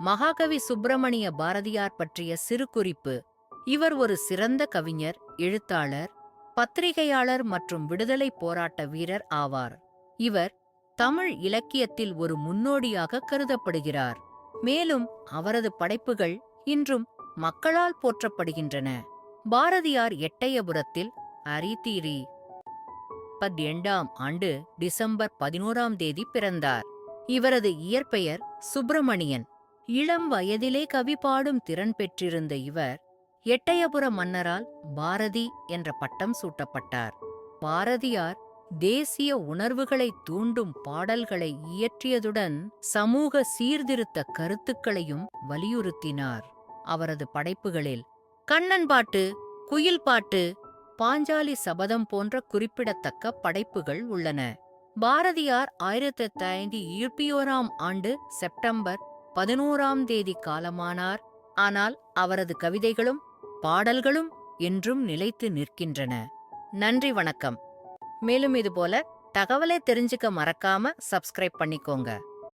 மகாகவி சுப்பிரமணிய பாரதியார் பற்றிய சிறு குறிப்பு இவர் ஒரு சிறந்த கவிஞர் எழுத்தாளர் பத்திரிகையாளர் மற்றும் விடுதலைப் போராட்ட வீரர் ஆவார். இவர் தமிழ் இலக்கியத்தில் ஒரு முன்னோடியாக கருதப்படுகிறார். மேலும் அவரது படைப்புகள் இன்றும் மக்களால் போற்றப்படுகின்றன. பாரதியார் எட்டயபுரத்தில் அரிதீரி பத்தெண்டாம் ஆண்டு டிசம்பர் பதினோராம் தேதி பிறந்தார். இவரது இயற்பெயர் சுப்பிரமணியன். இளம் வயதிலே கவி பாடும் திறன் பெற்றிருந்த இவர் எட்டயபுர மன்னரால் பாரதி என்ற பட்டம் சூட்டப்பட்டார். பாரதியார் தேசிய உணர்வுகளை தூண்டும் பாடல்களை இயற்றியதுடன் சமூக சீர்திருத்த கருத்துக்களையும் வலியுறுத்தினார். அவரது படைப்புகளில் கண்ணன் பாட்டு குயில் பாட்டு பாஞ்சாலி சபதம் போன்ற குறிப்பிடத்தக்க படைப்புகள் உள்ளன. பாரதியார் ஆயிரத்தி ஐந்து இருபத்தியோராம் ஆண்டு செப்டம்பர் பதினோராம் தேதி காலமானார். ஆனால் அவரது கவிதைகளும் பாடல்களும் என்றும் நிலைத்து நிற்கின்றன. நன்றி வணக்கம். மேலும் இதுபோல தகவலை தெரிஞ்சுக்க மறக்காம சப்ஸ்கிரைப் பண்ணிக்கோங்க.